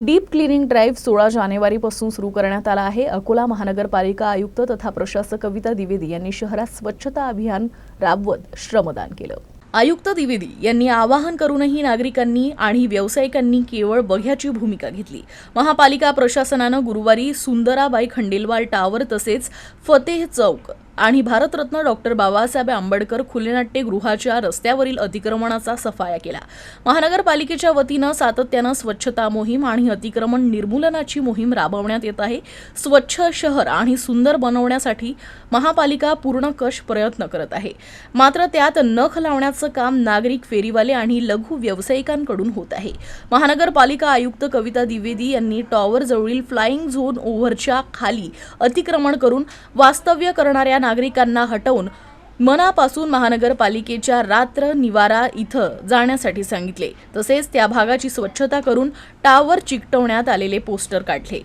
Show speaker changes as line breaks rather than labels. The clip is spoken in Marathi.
डीप क्लिनिंग ड्राईव्ह सोळा जानेवारीपासून सुरू करण्यात आला आहे. अकोला महानगरपालिका आयुक्त तथा प्रशासक कविता द्विवेदी यांनी शहरात स्वच्छता अभियान राबवत श्रमदान केलं. आयुक्त द्विवेदी यांनी आवाहन करूनही नागरिकांनी आणि व्यावसायिकांनी केवळ बघ्याची भूमिका घेतली. महापालिका प्रशासनानं गुरुवारी सुंदराबाई खंडेलवाल टावर तसेच फतेह चौक आणि भारतरत्न डॉक्टर बाबासाहेब आंबेडकर खुले नाट्यगृहाच्या रस्त्यावरील अतिक्रमणाचा सफाया केला. महानगरपालिकेच्या वतीनं सातत्यानं स्वच्छता मोहीम आणि अतिक्रमण निर्मूलनाची मोहीम राबवण्यात येत आहे. स्वच्छ शहर आणि सुंदर बनवण्यासाठी महापालिका पूर्णकश प्रयत्न करत आहे. मात्र त्यात नख लावण्याचं काम नागरिक फेरीवाले आणि लघु व्यावसायिकांकडून होत आहे. महानगरपालिका आयुक्त कविता द्विवेदी यांनी टॉवर जवळील फ्लाइंग झोन ओव्हरच्या खाली अतिक्रमण करून वास्तव्य करणाऱ्या नागरिकांना हटवून मनापासून महानगरपालिकेच्या रात्र निवारा इथं जाण्यासाठी सांगितले. तसेच त्या भागाची स्वच्छता करून टावर चिकटवण्यात आलेले पोस्टर काढले.